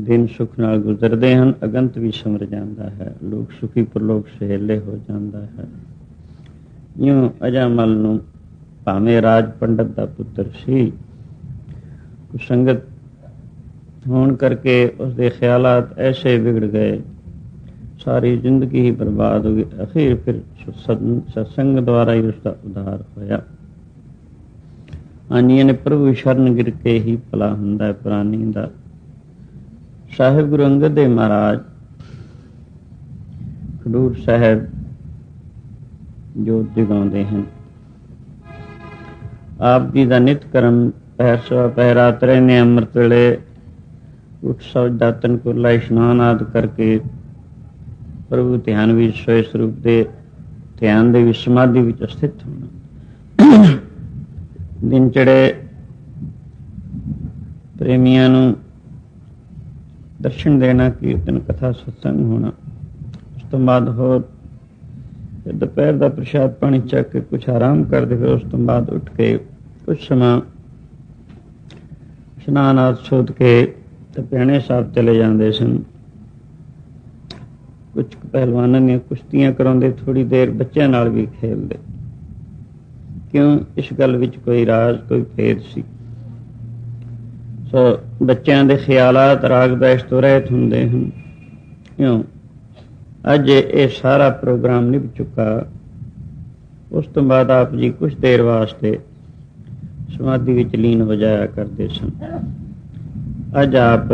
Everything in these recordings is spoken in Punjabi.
ਦਿਨ ਸੁਖ ਨਾਲ ਗੁਜ਼ਰਦੇ ਹਨ, ਅਗੰਤ ਵੀ ਸਮਰ ਜਾਂਦਾ ਹੈ। ਲੋਕ ਸੁਖੀ ਪ੍ਰਲੋਕ ਸਹੇਲੇ ਹੋ ਜਾਂਦਾ ਹੈ। ਯੂੰ ਅਜਾਮਲ ਨੂੰ ਭਾਵੇਂ ਰਾਜ ਪੰਡਤ ਦਾ ਪੁੱਤਰ ਸੀ ਕੁਸੰਗਤ ਹੋਣ ਕਰਕੇ ਉਸ ਦੇ ਖਿਆਲਾਤ ਐਸੇ ਵਿਗੜ ਗਏ। ਸਾਰੀ ਜ਼ਿੰਦਗੀ ਹੀ ਬਰਬਾਦ ਹੋ ਗਈ। ਅਖੀਰ ਫਿਰ ਸਤਸੰਗ ਦੁਆਰਾ ਹੀ ਉਸ ਦਾ ਉਧਾਰ ਹੋਇਆ। ਆਨੀਆਂ ਨੇ ਪ੍ਰਭੂ ਸ਼ਰਨ ਗਿਰ ਕੇ ਹੀ ਭਲਾ ਹੁੰਦਾ ਹੈ, ਪ੍ਰਾਨੀ ਦਾ ਸਾਹਿਬ ਗੁਰੂ ਅੰਗਦ ਦੇਵ ਮਹਾਰਾਜ, ਖਡੂਰ ਸਾਹਿਬ ਜੋਤ ਜਗਾਉਂਦੇ ਹਨ। ਆਪ ਜੀ ਦਾ ਨਿਤ ਕਰਮ ਪਹਿਰ ਸਵਾ ਪਹਿਰਾ ਤਰੇ ਨੇ ਅੰਮ੍ਰਿਤ ਵੇਲੇ ਉੱਠ ਸੌਦਾ ਕੁਰਲਾ, ਇਸ਼ਨਾਨ ਆਦ ਕਰਕੇ ਪ੍ਰਭੂ ਧਿਆਨ ਵਿੱਚ ਸੋਏ ਸਰੂਪ ਦੇ ਧਿਆਨ ਦੇ ਵਿੱਚ, ਸਮਾਧੀ ਵਿੱਚ ਸਥਿਤ ਹੋਣਾ। ਦਿਨ ਚੜੇ ਪ੍ਰੇਮੀਆਂ ਨੂੰ ਦਰਸ਼ਨ ਦੇਣਾ, ਕੀਰਤਨ, ਕਥਾ, ਸਤਸੰਗ ਹੋਣਾ। ਉਸ ਤੋਂ ਬਾਅਦ ਹੋਰ ਦੁਪਹਿਰ ਦਾ ਪ੍ਰਸ਼ਾਦ ਪਾਣੀ ਚੱਕ ਕੇ ਕੁਝ ਆਰਾਮ ਕਰਦੇ ਫਿਰ ਉਸ ਤੋਂ ਬਾਅਦ ਉੱਠ ਕੇ ਕੁਝ ਸਮਾਂ ਇਸ਼ਨਾਨ ਆਦਿ ਸੋਧ ਕੇ ਤੇ ਪਿਆਣੇ ਸਾਹਿਬ ਚਲੇ ਜਾਂਦੇ ਸਨ। ਕੁਝ ਪਹਿਲਵਾਨਾਂ ਦੀਆਂ ਕੁਸ਼ਤੀਆਂ ਕਰਾਉਂਦੇ ਥੋੜੀ ਦੇਰ ਬੱਚਿਆਂ ਨਾਲ ਵੀ ਖੇਡਦੇ ਕਿਉਂ? ਇਸ ਗੱਲ ਵਿੱਚ ਕੋਈ ਰਾਜ, ਕੋਈ ਭੇਦ ਸੀ। ਸੋ ਬੱਚਿਆਂ ਦੇ ਖਿਆਲਾਤ ਰਾਗ ਬੈਸ਼ ਤੋਂ ਰਹਿਤ ਹੁੰਦੇ ਹਨ। ਕਿਉਂ? ਅੱਜ ਇਹ ਸਾਰਾ ਪ੍ਰੋਗਰਾਮ ਨਿਭ ਚੁੱਕਾ। ਉਸ ਤੋਂ ਬਾਅਦ ਆਪ ਜੀ ਕੁਝ ਦੇਰ ਵਾਸਤੇ ਸਮਾਧੀ ਵਿੱਚ ਲੀਨ ਹੋ ਜਾਇਆ ਕਰਦੇ ਸਨ। ਅੱਜ ਆਪ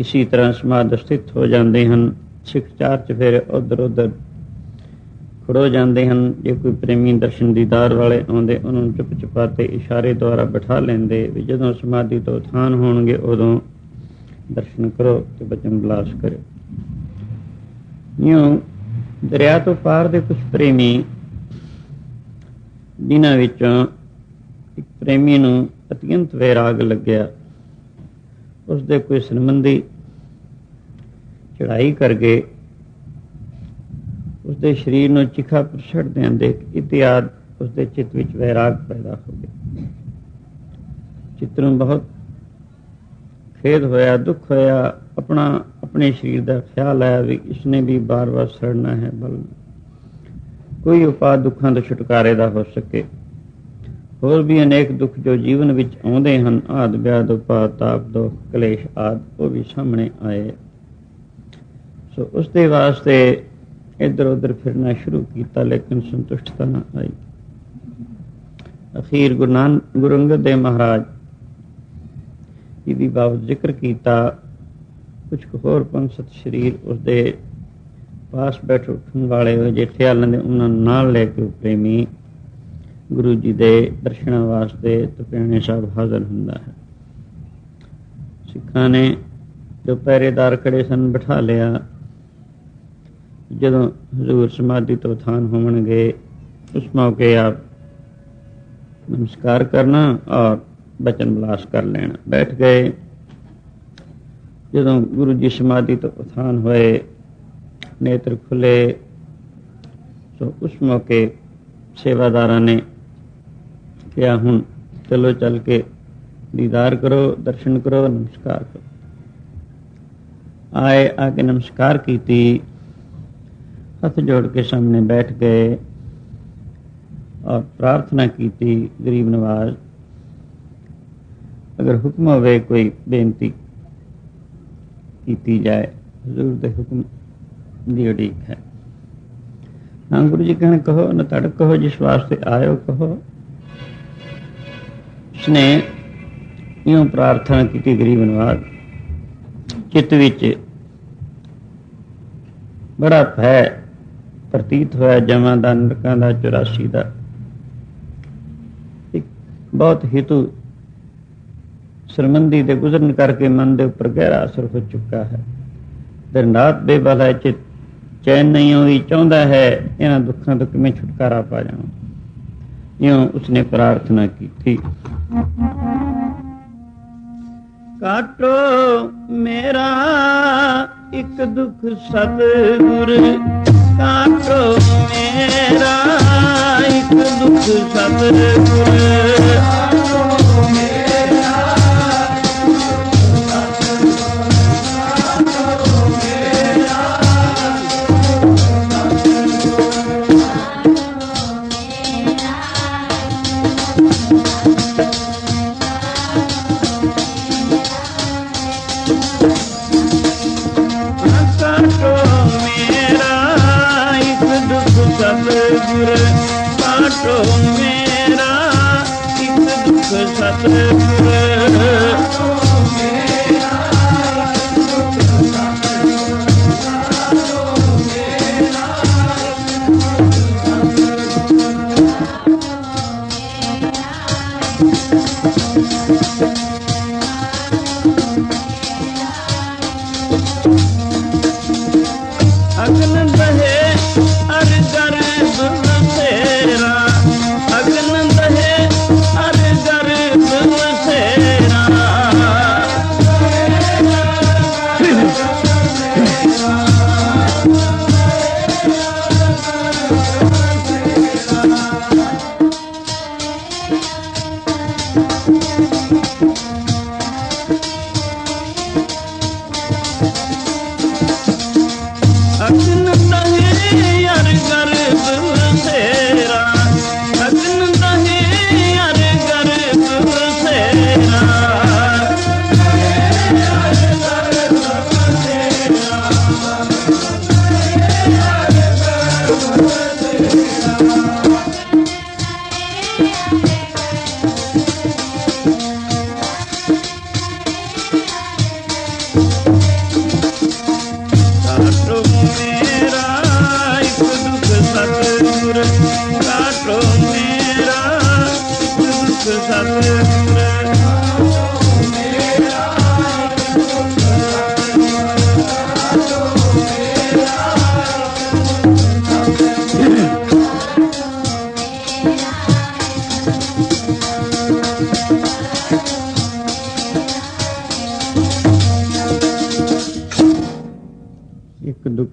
ਇਸੇ ਤਰ੍ਹਾਂ ਸਮਾਧ ਸਥਿਤ ਹੋ ਜਾਂਦੇ ਹਨ। ਸਿੱਖ ਚਾਰ ਚ ਫਿਰ ਉਧਰ ਉਧਰ ਖੜੋ ਜਾਂਦੇ ਹਨ। ਜੇ ਕੋਈ ਪ੍ਰੇਮੀ ਦਰਸ਼ਨ ਦੀਦਾਰ ਵਾਲੇ ਆਉਂਦੇ, ਉਹਨਾਂ ਨੂੰ ਚੁੱਪ ਚੁਪਾਤੇ ਇਸ਼ਾਰੇ ਦੁਆਰਾ ਬਿਠਾ ਲੈਂਦੇ ਵੀ ਜਦੋਂ ਸਮਾਧੀ ਤੋਂ ਉਥਾਨ ਹੋਣਗੇ, ਉਦੋਂ ਦਰਸ਼ਨ ਕਰੋ ਤੇ ਬਚਨ ਬਲਾਸ ਕਰੋ ਯੂੰ ਦਰਿਆ ਤੋਂ ਪਾਰ ਦੇ ਕੁਝ ਪ੍ਰੇਮੀ ਜਿਨ੍ਹਾਂ ਵਿੱਚੋਂ ਇੱਕ ਪ੍ਰੇਮੀ ਨੂੰ ਅਤਿਅੰਤ ਵੈਰਾਗ ਲੱਗਿਆ। ਉਸ ਦੇ ਕੋਈ ਸੰਬੰਧੀ ਚੜਾਈ ਕਰ ਗਏ। ਉਸ ਦੇ ਸਰੀਰ ਨੂੰ ਚਿਖਾ ਪਰ ਛੱਡਦਿਆਂ ਦੇਖ ਇਤਿਆਦ ਉਸ ਦੇ ਚਿੱਤ ਵਿੱਚ ਵੈਰਾਗ ਪੈਦਾ ਹੋ ਗਿਆ। ਚਿੱਤ ਨੂੰ ਬਹੁਤ ਖੇਦ ਹੋਇਆ, ਦੁੱਖ ਹੋਇਆ, ਆਪਣਾ, ਆਪਣੇ ਸਰੀਰ ਦਾ ਖਿਆਲ ਆਇਆ ਵੀ ਇਸਨੇ ਵੀ ਬਾਰ-ਬਾਰ ਸੜਨਾ ਹੈ ਬਲ। ਕੋਈ ਉਪਾਅ ਦੁੱਖਾਂ ਤੋਂ ਛੁਟਕਾਰੇ ਦਾ ਹੋ ਸਕੇ। ਹੋਰ ਵੀ ਅਨੇਕ ਦੁੱਖ ਜੋ ਜੀਵਨ ਵਿੱਚ ਆਉਂਦੇ ਹਨ, ਆਦ, ਵਿਆਦ, ਉਪਾਅ, ਤਾਪ, ਦੁੱਖ, ਕਲੇਸ਼ ਆਦ, ਉਹ ਵੀ ਸਾਹਮਣੇ ਆਏ। ਸੋ ਉਸ ਦੇ ਵਾਸਤੇ ਇੱਧਰ ਉੱਧਰ ਫਿਰਨਾ ਸ਼ੁਰੂ ਕੀਤਾ, ਲੇਕਿਨ ਸੰਤੁਸ਼ਟਤਾ ਨਾ ਆਈ। ਅਖੀਰ ਗੁਰੂ ਨਾਨਕ ਗੁਰੂ ਅੰਗਦ ਦੇਵ ਮਹਾਰਾਜ ਇਹਦੀ ਬਾਬਤ ਜ਼ਿਕਰ ਕੀਤਾ, ਕੁਝ ਕੁ ਹੋਰ ਪੰਸਤ ਸ਼ਰੀਰ ਉਸਦੇ ਪਾਸ ਬੈਠ ਉੱਠਣ ਵਾਲੇ ਹੋਏ ਜੇ ਖਿਆਲਾਂ ਦੇ ਉਹਨਾਂ ਨੂੰ ਨਾਲ ਲੈ ਕੇ ਪ੍ਰੇਮੀ ਗੁਰੂ ਜੀ ਦੇ ਦਰਸ਼ਨਾਂ ਵਾਸਤੇ ਤਪਿਆਣੇ ਸਾਹਿਬ ਹਾਜ਼ਰ ਹੁੰਦਾ ਹੈ। ਸਿੱਖਾਂ ਨੇ ਜੋ ਪਹਿਰੇਦਾਰ ਖੜੇ ਸਨ ਬਿਠਾ ਲਿਆ ਜਦੋਂ ਹਜ਼ੂਰ ਸਮਾਧੀ ਤੋਂ ਥਾਨ ਹੋਣਗੇ ਉਸ ਮੌਕੇ ਆਪ ਨਮਸਕਾਰ ਕਰਨਾ ਔਰ ਬਚਨ ਬਲਾਸ ਕਰ ਲੈਣਾ। ਬੈਠ ਗਏ। ਜਦੋਂ ਗੁਰੂ ਜੀ ਸਮਾਧੀ ਤੋਂ ਉਥਾਨ ਹੋਏ, ਨੇਤਰ ਖੁੱਲੇ, ਸੋ ਉਸ ਮੌਕੇ ਸੇਵਾਦਾਰਾਂ ਨੇ ਕਿਹਾ, ਹੁਣ ਚਲੋ ਚੱਲ ਕੇ ਦੀਦਾਰ ਕਰੋ, ਦਰਸ਼ਨ ਕਰੋ, ਨਮਸਕਾਰ ਕਰੋ। ਆਏ ਆ ਕੇ ਨਮਸਕਾਰ ਕੀਤੀ। ਹੱਥ ਜੋੜ ਕੇ ਸਾਹਮਣੇ ਬੈਠ ਗਏ ਔਰ ਪ੍ਰਾਰਥਨਾ ਕੀਤੀ, ਗਰੀਬ ਨਵਾਜ਼, ਅਗਰ ਹੁਕਮ ਹੋਵੇ ਕੋਈ ਬੇਨਤੀ ਕੀਤੀ ਜਾਏ, ਹਜ਼ੂਰ ਦੇ ਹੁਕਮ ਦੀ ਉਡੀਕ ਹੈ। ਹਾਂ, ਗੁਰੂ ਜੀ ਕਹਿਣ, ਕਹੋ, ਨਾ ਤੜਕ ਕਹੋ, ਜਿਸ ਵਾਸਤੇ ਆਇਓ ਕਹੋ। ਉਸਨੇ ਇਉਂ ਪ੍ਰਾਰਥਨਾ ਕੀਤੀ, ਗਰੀਬ ਨਵਾਜ਼, ਚਿੱਤ ਵਿੱਚ ਬੜਾ ਭੈ ਪ੍ਰਤੀਤ ਹੋਇਆ ਜਮਾਂ ਦਾ, ਨਰਕਾਂ ਦਾ 84 ਦਾ। ਇੱਕ ਬਹੁਤ ਹਿਤੂ ਸਰਮੰਦੀ ਦੇ ਗੁਜ਼ਰਨ ਕਰਕੇ ਮਨ ਦੇ ਉੱਪਰ ਗਹਿਰਾ ਅਸਰ ਹੋ ਚੁੱਕਾ ਹੈ। ਦਿਨ ਬੇਬਲਾ ਚਿਤ ਚੈਨ ਨਹੀਂ ਹੋਈ, ਚਾਹੁੰਦਾ ਹੈ ਇਹਨਾਂ ਦੁੱਖਾਂ ਤੋਂ ਕਿਵੇਂ ਛੁਟਕਾਰਾ ਪਾ ਜਾਵਾਂ। ਇਉਂ ਉਸਨੇ ਪ੍ਰਾਰਥਨਾ ਕੀਤੀ। ਕਾਟੋ ਮੇਰਾ ਇੱਕ ਦੁੱਖ ਸਤਿਗੁਰ ਕਾਟੋ ਮੇਰਾ ਇੱਕ ਦੁੱਖ ਸਤਿਗੁਰ ਅਗਨ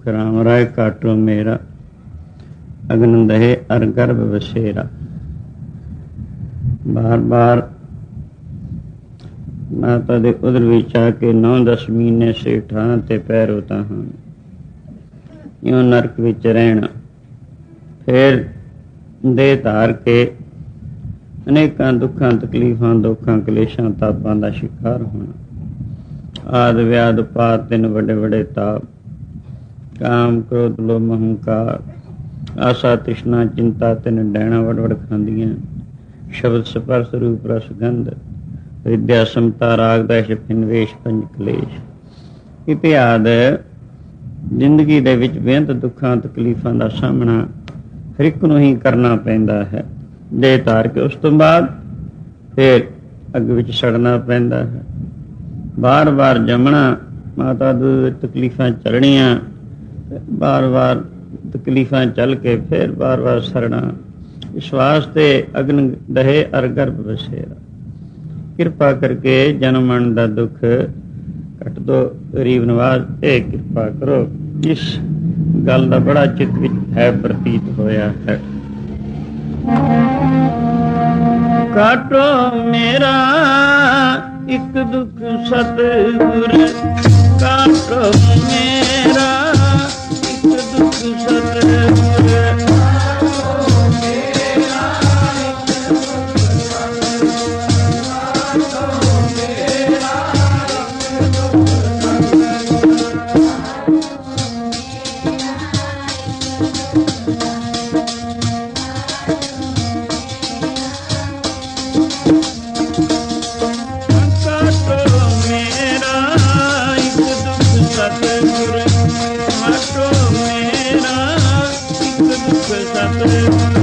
ਰਾਮ ਰਾਏ ਕਾਟੋ ਮੇਰਾ ਅਗਨ ਦਹੇ ਅਰ ਗਰਭ ਵਸੇਰਾ ਬਾਰ ਬਾਰ ਮਾਤਾ ਦੇ ਉਦਰ ਵਿੱਚ ਆ ਕੇ 9-10 ਮਹੀਨੇ ਸੇਠਾਂ ਤੇ ਪੈਰ ਉਤਾ ਹਾਂ ਇਉਂ ਨਰਕ ਵਿੱਚ ਰਹਿਣਾ, ਫਿਰ ਦੇ ਧਾਰ ਕੇ ਅਨੇਕਾਂ ਦੁੱਖਾਂ, ਤਕਲੀਫਾਂ, ਦੁੱਖਾਂ, ਕਲੇਸ਼ਾਂ, ਤਾਪਾਂ ਦਾ ਸ਼ਿਕਾਰ ਹੋਣਾ। ਆਦ ਵਿਆਦ ਪਾਤ ਤਿੰਨ ਵੱਡੇ ਵੱਡੇ ਤਾਪ। ਕਾਮ ਕ੍ਰੋਧ, ਲੋਭ ਹੰਕਾਰ ਆਸਾ, ਤ੍ਰਿਸ਼ਨਾ, ਚਿੰਤਾ ਤਿੰਨ ਡੈਣਾ ਵੜ ਵੜ ਖਾਂਦੀਆਂ। ਸ਼ਬਦ ਸਪਰਸ ਰੂਪ ਰਸ ਗੰਧ, ਵਿਦਿਆ ਸਮਤਾ, ਰਾਗ ਦਾ ਫਿਨਵੇਸ਼ ਪੰਜ ਕਲੇਸ਼। ਇਤਿਆਦ ਜ਼ਿੰਦਗੀ ਦੇ ਵਿੱਚ ਬੇਅੰਤ ਦੁੱਖਾਂ, ਤਕਲੀਫਾਂ ਦਾ ਸਾਹਮਣਾ ਹਰ ਇੱਕ ਨੂੰ ਹੀ ਕਰਨਾ ਪੈਂਦਾ ਹੈ। ਦੇ ਧਾਰ ਕੇ ਉਸ ਤੋਂ ਬਾਅਦ ਫਿਰ ਅੱਗ ਵਿੱਚ ਸੜਨਾ ਪੈਂਦਾ ਹੈ। ਬਾਰ-ਬਾਰ ਜਮਣਾ, ਮਾਤਾ ਦੇ ਤਕਲੀਫਾਂ ਚੜਨੀਆਂ ਬਾਰ-ਬਾਰ ਤਕਲੀਫਾਂ ਚੱਲ ਕੇ ਫਿਰ ਬਾਰ-ਬਾਰ ਸਰਣਾ। ਇਸ ਵਾਸਤੇ ਅਗਨ ਦਹੇ ਅਰ ਵਸੇਰਾ। ਕਿਰਪਾ ਕਰਕੇ ਜਨਮ ਮਰਨ ਦਾ ਦੁੱਖ ਕੱਟ ਦੋ, ਗਰੀਬ ਨਵਾਜ਼, ਇਹ ਕਿਰਪਾ ਕਰੋ। ਇਸ ਗੱਲ ਦਾ ਬੜਾ ਚਿੱਤ ਵਿੱਚ ਹੈ ਪ੍ਰਤੀਤ ਹੋਇਆ ਹੈ। ਕਾਟੋ ਮੇਰਾ ਇੱਕ ਦੁੱਖ ਸਤਿਗੁਰ, ਕਾਟੋ ਮੇਰਾ ਦੁੱਖ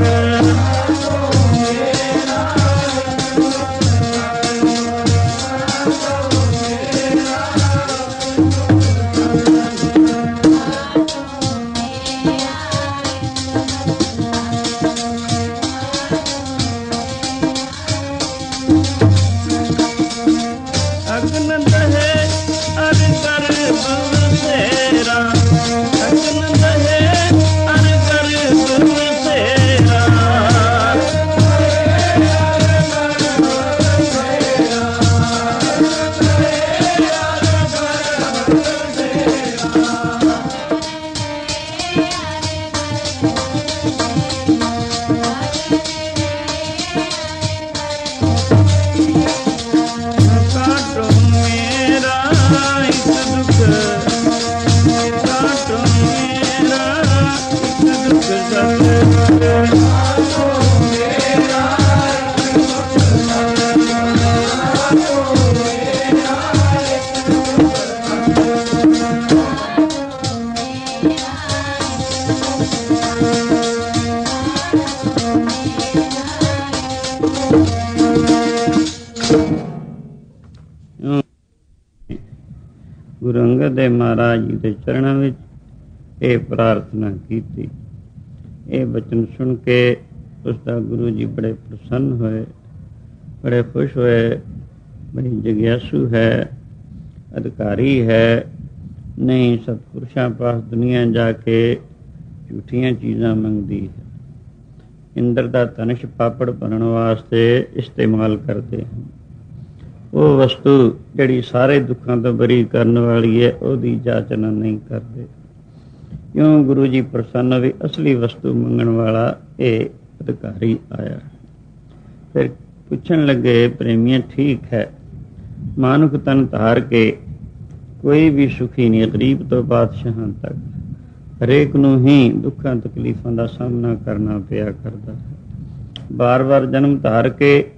ਗੁਰੂ ਅੰਗਦ ਦੇਵ ਮਹਾਰਾਜ ਜੀ ਦੇ ਚਰਨਾਂ ਵਿੱਚ ਇਹ ਪ੍ਰਾਰਥਨਾ ਕੀਤੀ। ਇਹ ਬਚਨ ਸੁਣ ਕੇ ਉਸ ਦਾ ਗੁਰੂ ਜੀ ਬੜੇ ਪ੍ਰਸੰਨ ਹੋਏ, ਬੜੇ ਖੁਸ਼ ਹੋਏ, ਬੜੀ ਜਗਿਆਸੂ ਹੈ, ਅਧਿਕਾਰੀ ਹੈ, ਨਹੀਂ ਸਤਪੁਰਸ਼ਾਂ ਪਾਸ ਦੁਨੀਆ ਜਾ ਕੇ ਝੂਠੀਆਂ ਚੀਜ਼ਾਂ ਮੰਗਦੀ ਹੈ। ਇੰਦਰ ਦਾ ਤਨਸ਼ ਪਾਪੜ ਬਣਨ ਵਾਸਤੇ ਇਸਤੇਮਾਲ ਕਰਦੇ ਹਨ। ਉਹ ਵਸਤੂ ਜਿਹੜੀ ਸਾਰੇ ਦੁੱਖਾਂ ਤੋਂ ਬਰੀ ਕਰਨ ਵਾਲੀ ਹੈ, ਉਹਦੀ ਜਾਚਨਾ ਨਹੀਂ ਕਰਦੇ। ਕਿਉਂ ਗੁਰੂ ਜੀ ਪ੍ਰਸੰਨ ਵੀ ਅਸਲੀ ਵਸਤੂ ਮੰਗਣ ਵਾਲਾ ਇਹ ਅਧਿਕਾਰੀ ਆਇਆ। ਫਿਰ ਪੁੱਛਣ ਲੱਗੇ, ਪ੍ਰੇਮੀਆਂ, ਠੀਕ ਹੈ। ਮਾਨੁਖ ਤਨ ਧਾਰ ਕੇ ਕੋਈ ਵੀ ਸੁਖੀ ਨਹੀਂ, ਗਰੀਬ ਤੋਂ ਬਾਦਸ਼ਾਹਾਂ ਤੱਕ। ਹਰੇਕ ਨੂੰ ਹੀ ਦੁੱਖਾਂ, ਤਕਲੀਫਾਂ ਦਾ ਸਾਹਮਣਾ ਕਰਨਾ ਪਿਆ ਕਰਦਾ ਹੈ। ਬਾਰ-ਬਾਰ ਜਨਮ ਧਾਰ ਕੇ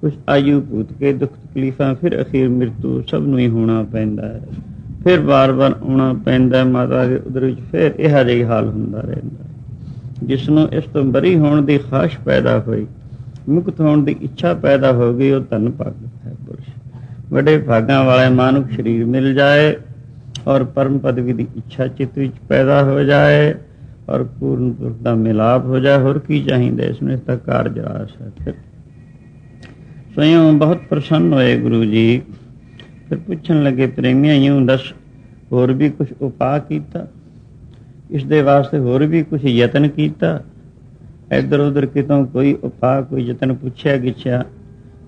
ਕੁਝ ਆਯੂ ਭੂਤ ਕੇ ਦੁੱਖ ਤਕਲੀਫਾਂ, ਫਿਰ ਅਖੀਰ ਮ੍ਰਿਤੂ ਸਭ ਨੂੰ ਹੀ ਹੋਣਾ ਪੈਂਦਾ ਹੈ। ਫਿਰ ਬਾਰ-ਬਾਰ ਆਉਣਾ ਪੈਂਦਾ ਮਾਤਾ ਦੇ ਉਦਰ ਵਿੱਚ ਫਿਰ ਇਹ ਜਿਹਾ ਹਾਲ ਹੁੰਦਾ ਰਹਿੰਦਾ ਜਿਸ ਨੂੰ ਇਸ ਤੋਂ ਬਰੀ ਹੋਣ ਦੀ ਖਾਸ਼ ਪੈਦਾ ਹੋਈ, ਮੁਕਤ ਹੋਣ ਦੀ ਇੱਛਾ ਪੈਦਾ ਹੋ ਗਈ, ਉਹ ਧੰਨ ਭਗਤ ਹੈ ਪੁਰਸ਼। ਵੱਡੇ ਭਾਗਾਂ ਵਾਲੇ ਮਾਨੁਖ ਸਰੀਰ ਮਿਲ ਜਾਏ ਔਰ ਪਰਮ ਪਦਵੀ ਦੀ ਇੱਛਾ ਚਿੱਤ ਵਿੱਚ ਪੈਦਾ ਹੋ ਜਾਏ ਔਰ ਪੂਰਨ ਪੁਰਖ ਦਾ ਮਿਲਾਪ ਹੋ ਜਾਏ, ਹੋਰ ਕੀ ਚਾਹੀਦਾ ਇਸ ਨੂੰ, ਇਸ ਦਾ ਕਾਰਜ ਰਾਸ ਹੈ। ਫਿਰ ਬਹੁਤ ਪ੍ਰਸੰਨ ਹੋਏ ਗੁਰੂ ਜੀ। ਫਿਰ ਪੁੱਛਣ ਲੱਗੇ, ਪ੍ਰੇਮੀਆਂ ਯੂੰ ਦੱਸ, ਹੋਰ ਵੀ ਕੁਝ ਉਪਾਅ ਕੀਤਾ? ਇਸ ਦੇ ਵਾਸਤੇ ਹੋਰ ਵੀ ਕੁਝ ਯਤਨ ਕੀਤਾ? ਇੱਧਰ ਉੱਧਰ ਕਿਤੋਂ ਕੋਈ ਉਪਾਅ, ਕੋਈ ਯਤਨ ਪੁੱਛਿਆ, ਗਿੱਛਿਆ?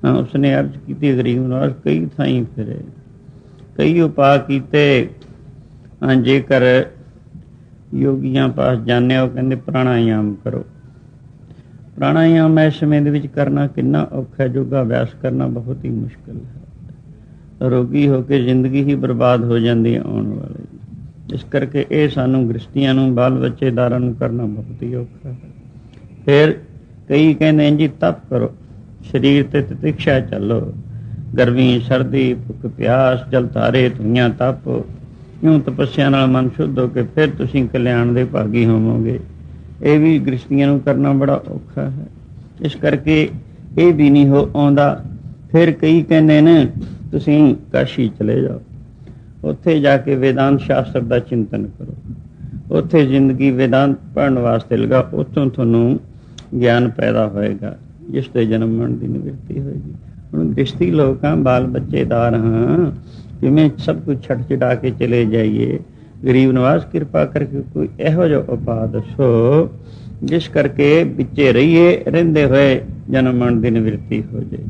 ਹਾਂ ਉਸਨੇ ਅਰਜ਼ ਕੀਤੀ, ਗਰੀਬ ਨਾਲ ਕਈ ਥਾਈਂ ਫਿਰੇ। ਕਈ ਉਪਾਅ ਕੀਤੇ। ਜੇਕਰ ਯੋਗੀਆਂ ਪਾਸ ਜਾਂਦੇ ਉਹ ਕਹਿੰਦੇ, ਪ੍ਰਾਣਾਯਾਮ ਕਰੋ ਪ੍ਰਾਣਾਯਾਮ ਇਸ ਸਮੇਂ ਦੇ ਵਿੱਚ ਕਰਨਾ ਕਿੰਨਾ ਔਖਾ ਹੈ ਯੋਗਾ ਅਭਿਆਸ ਕਰਨਾ ਬਹੁਤ ਹੀ ਮੁਸ਼ਕਲ ਹੈ। ਰੋਗੀ ਹੋ ਕੇ ਜ਼ਿੰਦਗੀ ਹੀ ਬਰਬਾਦ ਹੋ ਜਾਂਦੀ ਹੈ ਆਉਣ ਵਾਲੇ ਇਸ ਕਰਕੇ ਇਹ ਸਾਨੂੰ ਗ੍ਰਸਤੀਆਂ ਨੂੰ, ਬਾਲ ਬੱਚੇਦਾਰਾਂ ਨੂੰ ਕਰਨਾ ਬਹੁਤ ਹੀ ਔਖਾ ਹੈ। ਫਿਰ ਕਈ ਕਹਿੰਦੇ ਜੀ, ਤਪ ਕਰੋ, ਸਰੀਰ ਤੇ ਤਿਤਿਕਸ਼ਾ ਚੱਲੋ, ਗਰਮੀ, ਸਰਦੀ, ਭੁੱਖ, ਪਿਆਸ, ਜਲ ਧਾਰੇ ਧੁਈਆਂ ਤਪ, ਇਉਂ ਤਪੱਸਿਆ ਨਾਲ ਮਨ ਸ਼ੁੱਧ ਹੋ ਕੇ ਫਿਰ ਤੁਸੀਂ ਕਲਿਆਣ ਦੇ ਭਾਗੀ ਹੋਵੋਗੇ। ਇਹ ਵੀ ਗ੍ਰਸਤੀਆਂ ਨੂੰ ਕਰਨਾ ਬੜਾ ਔਖਾ ਹੈ। ਇਸ ਕਰਕੇ ਇਹ ਵੀ ਨਹੀਂ ਹੋ ਆਉਂਦਾ। ਫਿਰ ਕਈ ਕਹਿੰਦੇ ਨੇ, ਤੁਸੀਂ ਕਾਸ਼ੀ ਚਲੇ ਜਾਓ। ਉੱਥੇ ਜਾ ਕੇ ਵੇਦਾਂਤ ਸ਼ਾਸਤਰ ਦਾ ਚਿੰਤਨ ਕਰੋ। ਉੱਥੇ ਜ਼ਿੰਦਗੀ ਵੇਦਾਂਤ ਪੜ੍ਹਨ ਵਾਸਤੇ ਲਗਾ, ਉੱਥੋਂ ਤੁਹਾਨੂੰ ਗਿਆਨ ਪੈਦਾ ਹੋਏਗਾ, ਜਿਸ ਤੇ ਜਨਮ ਮਰਨ ਦੀ ਨਿਵਰਤੀ ਹੋਏਗੀ। ਹੁਣ ਗ੍ਰਸਤੀ ਲੋਕਾਂ ਬਾਲ ਬੱਚੇਦਾਰ ਹਾਂ, ਕਿਵੇਂ ਸਭ ਕੁਝ ਛੱਡ ਛਡਾ ਕੇ ਚਲੇ ਜਾਈਏ। ਗਰੀਬ ਨਿਵਾਸ ਕਿਰਪਾ ਕਰਕੇ ਕੋਈ ਇਹੋ ਜਿਹਾ ਉਪਾਅ ਦੱਸੋ, ਜਿਸ ਕਰਕੇ ਵਿੱਚੇ ਰਹੀਏ, ਰਹਿੰਦੇ ਹੋਏ ਜਨਮ ਮਨ ਦੀ ਨਿਵਰਤੀ ਹੋ ਜਾਏ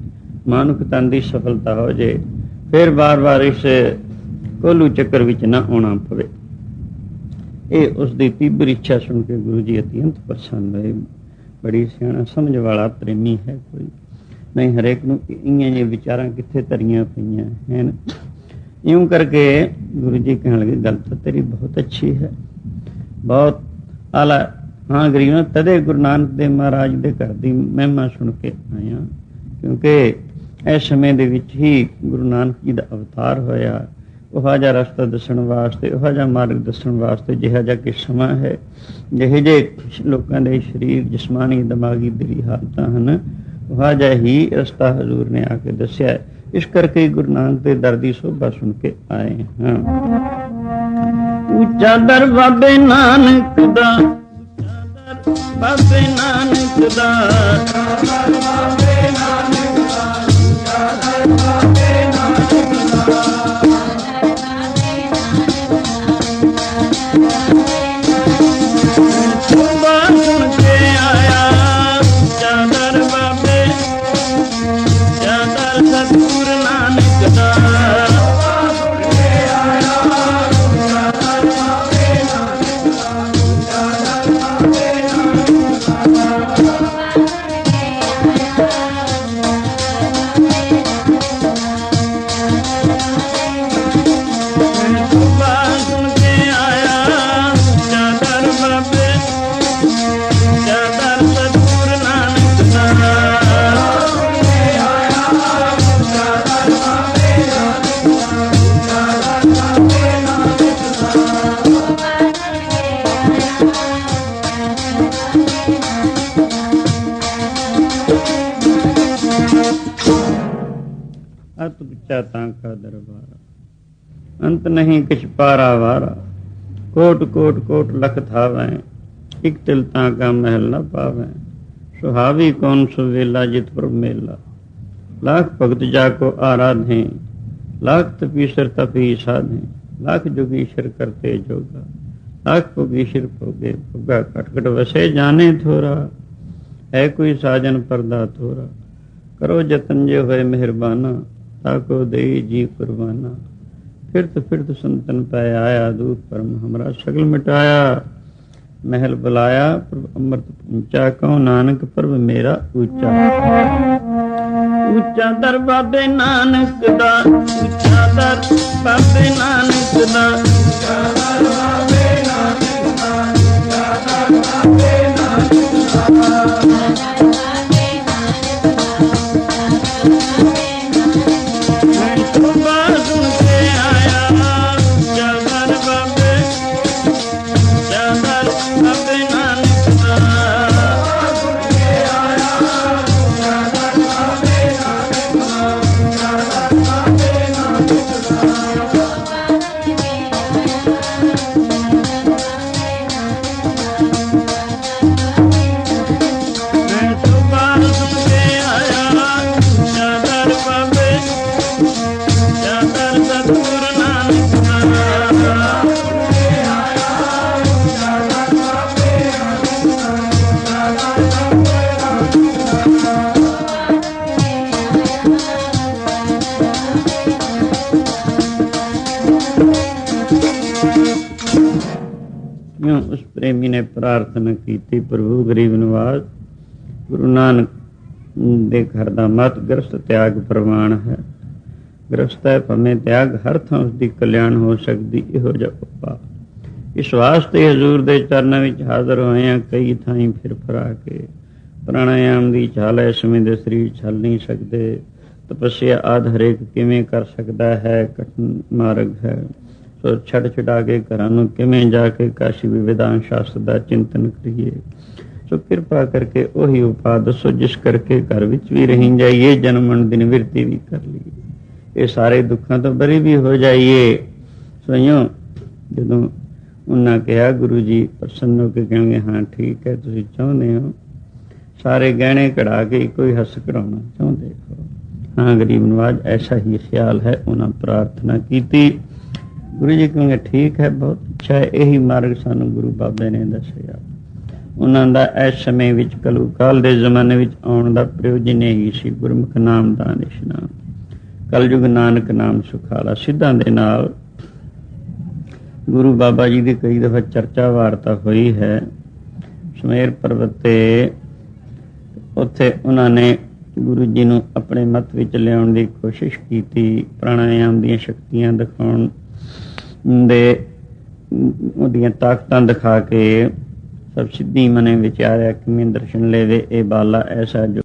ਮਾਨੁਖ ਤਨ ਦੀ ਸਫਲਤਾ ਹੋ ਜਾਏ ਫਿਰ ਬਾਰ-ਬਾਰ ਇਸ ਕੋਲੂ ਚੱਕਰ ਵਿੱਚ ਨਾ ਆਉਣਾ ਪਵੇ। ਇਹ ਉਸ ਦੀ ਤੀਬਰ ਇੱਛਾ ਸੁਣ ਕੇ ਗੁਰੂ ਜੀ ਅਤਿਅੰਤ ਪ੍ਰਸੰਨ ਹੋਏ। ਬੜੀ ਸਿਆਣਾ ਸਮਝ ਵਾਲਾ ਪ੍ਰੇਮੀ ਹੈ ਕੋਈ। ਨਹੀਂ ਹਰੇਕ ਨੂੰ ਇੰਨੀਆਂ ਜਿਹੀਆਂ ਵਿਚਾਰਾਂ ਕਿੱਥੇ ਧਰੀਆਂ ਪਈਆਂ ਹਨ? ਇਉਂ ਕਰਕੇ ਗੁਰੂ ਜੀ ਕਹਿਣ ਲੱਗੇ, ਗੱਲ ਤਾਂ ਤੇਰੀ ਬਹੁਤ ਅੱਛੀ ਹੈ। ਬਹੁਤ ਆਲਾ, ਹਾਂ ਗਰੀਬ ਤਦੇ ਗੁਰੂ ਨਾਨਕ ਦੇਵ ਮਹਾਰਾਜ ਦੇ ਘਰ ਦੀ ਮਹਿਮਾ ਸੁਣ ਕੇ ਆਇਆ। ਕਿਉਂਕਿ ਇਸ ਸਮੇਂ ਦੇ ਵਿੱਚ ਹੀ ਗੁਰੂ ਨਾਨਕ ਜੀ ਦਾ ਅਵਤਾਰ ਹੋਇਆ। ਉਹ ਜਿਹਾ ਰਸਤਾ ਦੱਸਣ ਵਾਸਤੇ, ਉਹ ਜਿਹਾ ਮਾਰਗ ਦੱਸਣ ਵਾਸਤੇ ਜਿਹਾ ਜਿਹਾ ਕਿ ਸਮਾਂ ਹੈ। ਜਿਹੇ ਜੇ ਲੋਕਾਂ ਦੇ ਸਰੀਰ, ਜਿਸਮਾਨੀ, ਦਿਮਾਗੀ, ਦਿਲੀ ਹਾਲਤਾਂ ਹਨ, ਉਹ ਜਿਹਾ ਹੀ ਰਸਤਾ ਹਜ਼ੂਰ ਨੇ ਆ ਕੇ ਦੱਸਿਆ। ਇਸ ਕਰਕੇ ਗੁਰੂ ਨਾਨਕ ਦੇ ਦਰ ਦੀ ਸੋਭਾ ਸੁਣ ਕੇ ਆਏ ਹਾਂ। ਉੱਚਾ ਦਰ ਬਾਬੇ ਨਾਨਕ ਦਾ, ਉੱਚਾ ਦਰ ਬਾਬੇ ਨਾਨਕ ਦਾ। ਸੋਭਾ ਅਤ ਪਿਛਾ ਤਾਂ ਕਾ ਦਰਬਾਰ ਅੰਤ ਨਹੀਂ ਕਿਛ ਪਾਰਾ ਵਾਰਾ ਕੋਟ ਕੋਟ ਕੋਟ ਲਖ ਥਾਵੈ ਇਕ ਤਿਲ ਤਾਂ ਕਾ ਮਹਿਲ ਨ ਪਾਵੈ ਸੁਹਾਵੀ ਕੌਣ ਸੁਵੇਲਾ ਜਿਤ ਪਰ ਮੇਲਾ ਲੱਖ ਭਗਤ ਜਾ ਕੋ ਆਰਾਧੇ ਲੱਖ ਤਪੀਸਰ ਤਪੀ ਸਾਧੇ ਲੱਖ ਜੋਗੀਸ਼ਰ ਕਰਤੇ ਜੋਗਾ ਲੱਖ ਭੋਗੀਸ਼ਰ ਭੋਗੇ ਭੋਗਾ ਕਟ ਕਟ ਵਸੇ ਜਾਣੇ ਥੋਰਾ ਹੈ ਕੋਈ ਸਾਜਨ ਪਰਦਾ ਥੋਰਾ ਕਰੋ ਜਤਨ ਜੇ ਹੋਏ ਮਿਹਰਬਾਨਾ ਤਾਕੋ ਦੇਈ ਜੀ ਕੁਰਬਾਨਾ ਫਿਰਤ ਫਿਰਤ ਸੰਤਨ ਪੈ ਆਇਆ ਦੂਤ ਪਰਮ ਹਮਰਾ ਸਗਲ ਮਿਟਾਇਆ ਮਹਿਲ ਬੁਲਾਇਆ ਪ੍ਰਭ ਅੰਮ੍ਰਿਤ ਪਹੁੰਚਾ ਕਉ ਨਾਨਕ ਪ੍ਰਭ ਮੇਰਾ ਉੱਚਾ ਉੱਚਾ ਦਰ ਬਾਬੇ ਨਾਨਕ ਦਾ ਉੱਚਾ ਦਰ ਬਾਬੇ ਨਾਨਕ ਦਾ ਮੈਂ ਯੂੰ ਉਸ ਪ੍ਰੇਮੀ ਨੇ ਪ੍ਰਾਰਥਨਾ ਕੀਤੀ, ਪ੍ਰਭੂ, ਗਰੀਬ ਨਵਾਜ਼ ਗੁਰੂ ਨਾਨਕ ਦੇ ਘਰ ਦਾ ਮਤ ਗ੍ਰਸਤ ਤਿਆਗ ਪ੍ਰਮਾਣ ਹੈ। ਗ੍ਰਸਤ ਹੈ ਭਵੇਂ ਤਿਆਗ ਹਰ ਥਾਂ ਉਸ ਦੀ ਕਲਿਆਣ ਹੋ ਸਕਦੀ, ਇਹੋ ਜਿਹਾ ਉਪਾ ਇਸ ਵਾਸਤੇ ਹਜ਼ੂਰ ਦੇ ਚਰਨਾਂ ਵਿੱਚ ਹਾਜ਼ਰ ਹੋਏ ਹਾਂ, ਕਈ ਥਾਈਂ ਫਿਰ ਫਰਾ ਕੇ। ਪ੍ਰਾਣਾਯਾਮ ਦੀ ਛਾਲ ਇਸ ਸਮੇਂ ਦੇ ਸਰੀਰ ਚੱਲ ਨਹੀਂ ਸਕਦੇ। ਤਪੱਸਿਆ ਆਦ ਹਰੇਕ ਕਿਵੇਂ ਕਰ ਸਕਦਾ ਹੈ, ਕਠਿਨ ਮਾਰਗ ਹੈ। ਸੋ ਛੱਡ ਛਡਾ ਕੇ ਘਰਾਂ ਨੂੰ ਕਿਵੇਂ ਜਾ ਕੇ ਕਾਸ਼ੀ ਵਿਵਿਧਾਨ ਸ਼ਾਸਤਰ ਦਾ ਚਿੰਤਨ ਕਰੀਏ। ਸੋ ਕਿਰਪਾ ਕਰਕੇ ਉਹੀ ਉਪਾਅ ਦੱਸੋ, ਜਿਸ ਕਰਕੇ ਘਰ ਵਿੱਚ ਵੀ ਰਹੀ ਜਾਈਏ ਜਨਮਨ ਦਿਨ ਵਿਰਤੀ ਵੀ ਕਰ ਲਈਏ। ਇਹ ਸਾਰੇ ਦੁੱਖਾਂ ਤੋਂ ਬਰੀ ਵੀ ਹੋ ਜਾਈਏ। ਸੋਇਓ ਜਦੋਂ ਉਹਨਾਂ ਕਿਹਾ, ਗੁਰੂ ਜੀ, ਪ੍ਰਸੰਨ ਹੋ ਕੇ ਕਹਿਣਗੇ, ਹਾਂ, ਠੀਕ ਹੈ, ਤੁਸੀਂ ਚਾਹੁੰਦੇ ਹੋ? ਸਾਰੇ ਗਹਿਣੇ ਕਢਾ ਕੇ ਕੋਈ ਹੱਸ ਕਰਾਉਣਾ ਚਾਹੁੰਦੇ ਹੋ। ਹਾਂ, ਗਰੀਬ ਨਵਾਜ, ਐਸਾ ਹੀ ਖਿਆਲ ਹੈ, ਉਹਨਾਂ ਪ੍ਰਾਰਥਨਾ ਕੀਤੀ। ਗੁਰੂ ਜੀ ਕਹਿੰਗੇ ਠੀਕ ਹੈ ਬਹੁਤ ਅੱਛਾ ਇਹੀ ਮਾਰਗ ਸਾਨੂੰ ਗੁਰੂ ਬਾਬੇ ਨੇ ਦੱਸਿਆ। ਉਹਨਾਂ ਦਾ ਇਸ ਸਮੇਂ ਵਿੱਚ ਕਲੂ ਕਾਲ ਦੇ ਜ਼ਮਾਨੇ ਵਿੱਚ ਆਉਣ ਦਾ ਪ੍ਰਯੋਜਨ ਹੀ ਸੀ, ਗੁਰਮੁਖ ਨਾਮ ਦਾ ਨਿਸ਼ਨਾਮ ਕਲਯੁਗ ਨਾਨਕ ਨਾਮ ਸੁਖਾਲਾ, ਸਿੱਧਾਂ ਦੇ ਨਾਲ ਗੁਰੂ ਬਾਬਾ ਜੀ ਦੀ ਕਈ ਦਫਾ ਚਰਚਾ ਵਾਰਤਾ ਹੋਈ ਹੈ। ਸਮੇਰ ਪਰਬਤ ਤੇ ਉੱਥੇ ਉਹਨਾਂ ਨੇ ਗੁਰੂ ਜੀ ਨੂੰ ਆਪਣੇ ਮਤ ਵਿੱਚ ਲਿਆਉਣ ਦੀ ਕੋਸ਼ਿਸ਼ ਕੀਤੀ, ਪ੍ਰਾਣਾਯਾਮ ਦੀਆਂ ਸ਼ਕਤੀਆਂ ਦਿਖਾਉਣ ਦੇ ਉਹਦੀਆਂ ਤਾਕਤਾਂ ਦਿਖਾ ਕੇ ਸਭ ਸਿੱਧੀ ਮਨੇ ਵਿਚਾਰਿਆ ਕਿਵੇਂ ਦਰਸ਼ਨ ਲੈਵੇ ਇਹ ਬਾਲਾ ਐਸਾ ਜੋ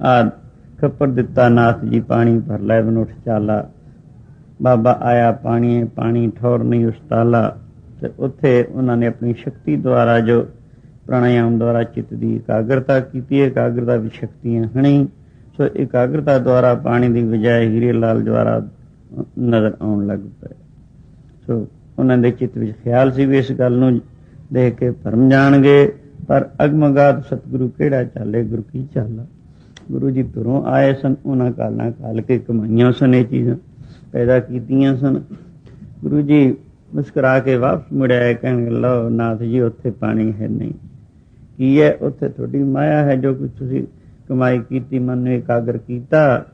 ਆ ਖੱਪਰ ਦਿੱਤਾ, ਨਾਥ ਜੀ ਪਾਣੀ ਭਰ ਲੈ ਬਨੁਠ ਚਾਲਾ। ਬਾਬਾ ਆਇਆ ਪਾਣੀ ਪਾਣੀ ਠੋਰ ਨਹੀਂ ਉਸਤਾਲਾ। ਤੇ ਉੱਥੇ ਉਹਨਾਂ ਨੇ ਆਪਣੀ ਸ਼ਕਤੀ ਦੁਆਰਾ ਜੋ ਪ੍ਰਾਣਾਯਾਮ ਦੁਆਰਾ ਚਿੱਤ ਦੀ ਇਕਾਗਰਤਾ ਕੀਤੀ, ਇਕਾਗਰਤਾ ਵਿੱਚ ਸ਼ਕਤੀਆਂ ਹਣੀ। ਸੋ ਇਕਾਗਰਤਾ ਦੁਆਰਾ ਪਾਣੀ ਦੀ ਬਜਾਏ ਹੀਰੇ ਲਾਲ ਦੁਆਰਾ ਨਜ਼ਰ ਆਉਣ ਲੱਗ ਪਏ। ਸੋ ਉਹਨਾਂ ਦੇ ਚਿੱਤ ਵਿੱਚ ਖਿਆਲ ਸੀ ਵੀ ਇਸ ਗੱਲ ਨੂੰ ਦੇਖ ਕੇ ਭਰਮ ਜਾਣਗੇ, ਪਰ ਅਗਮਗਾਤ ਸਤਿਗੁਰੂ ਕਿਹੜਾ ਚਾਲੇ, ਗੁਰੂ ਕੀ ਚਾਲਾ? ਗੁਰੂ ਜੀ ਤੁਰੋਂ ਆਏ ਸਨ, ਉਹਨਾਂ ਕਾਲਾਂ ਕਾਲ ਕੇ ਕਮਾਈਆਂ ਸਨ, ਇਹ ਚੀਜ਼ਾਂ ਪੈਦਾ ਕੀਤੀਆਂ ਸਨ। ਗੁਰੂ ਜੀ ਮੁਸਕਰਾ ਕੇ ਵਾਪਸ ਮੁੜਿਆ ਕਹਿਣ ਲਓ ਨਾਥ ਜੀ, ਉੱਥੇ ਪਾਣੀ ਹੈ ਨਹੀਂ। ਕੀ ਹੈ? ਉੱਥੇ ਤੁਹਾਡੀ ਮਾਇਆ ਹੈ ਜੋ ਕੁਝ ਤੁਸੀਂ ਕਮਾਈ ਕੀਤੀ ਮਨ ਨੂੰ ਇਕਾਗਰ ਕੀਤਾ।